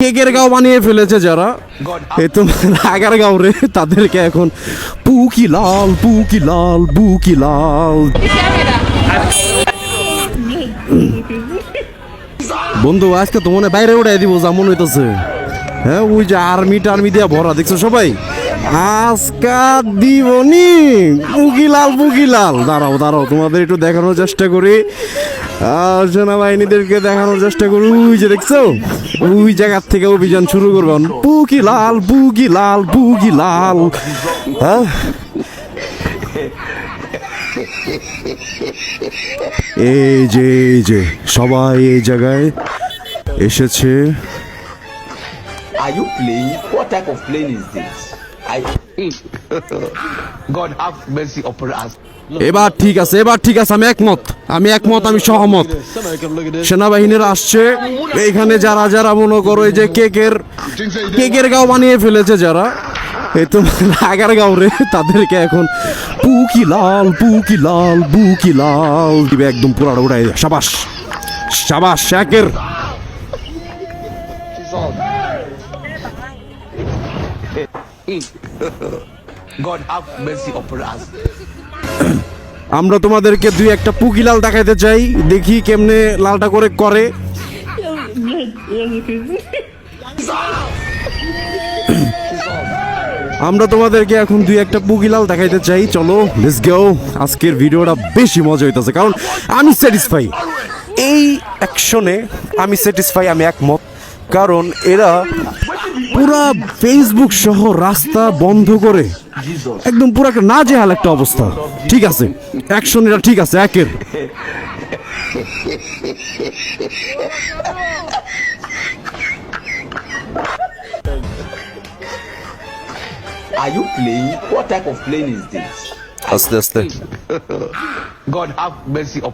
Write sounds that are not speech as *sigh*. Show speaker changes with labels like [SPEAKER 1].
[SPEAKER 1] কেকের গাও বানিয়ে ফেলেছে যারা। এই তোমার আগার গাঁও রে তাদেরকে এখন পুকি লাল পুকি লাল বুকি লাল। বন্ধু আজকে তো মনে বাইরে উঠাই দিব যেমন হইতেছে। হ্যাঁ ওই যে আর্মি টার্মি দিয়া ভরা দেখছ সবাই? আজকা দিবনি। পুকিলাল পুকিলাল। দাঁড়াও দাঁড়াও, তোমাদের একটু দেখানোর চেষ্টা করি। সেনাবাহিনীদেরকে দেখানোর চেষ্টা করি। ওই যে দেখছ? ওই জায়গার থেকে অভিযান শুরু করবেন পুকিলাল পুকিলাল পুকিলাল। হ্যাঁ? এই যে এই যে, সবাই এই জায়গায় এসেছে।
[SPEAKER 2] Are you playing? What type of plane is this?
[SPEAKER 1] এবার ঠিক আছে, এবার ঠিক আছে, আমি একমত। আমি একমত, আমি সহমত। সেনাবাহিনীর আসছে। এইখানে যারা যারা মনে করো এই যে কেকের কেকের গাঁও বানিয়ে ফেলেছে যারা, এই তোমার আগার গাঁও রে, তাদেরকে এখন পুকি লাল পুকি লাল বুকি লাল। দিবে একদম পুরাটা উঠাই। সাবাস সাবাস, একের। *laughs*
[SPEAKER 2] Us.
[SPEAKER 1] আমরা তোমাদেরকে দুই একটা পুকি লাল দেখাইতে চাই, দেখি কেমনে লালটা করে করে। আমরা তোমাদেরকে এখন দুই একটা পুকিলাল দেখাইতে চাই, চলো লেটস গো আজকের ভিডিওটা বেশি মজা হইতেছে, কারণ আমি স্যাটিসফাই এই অ্যাকশনে আমি স্যাটিসফাই আমি একমত। কারণ এরা পুরা ফেসবুক সহ রাস্তা বন্ধ করে একদম পুরো একটা নাজেহাল একটা অবস্থা ঠিক আছে অ্যাকশন এটা ঠিক আছে একের
[SPEAKER 2] Are you playing? What type of plane is this?
[SPEAKER 1] আস্তে আস্তে
[SPEAKER 2] God have mercy upon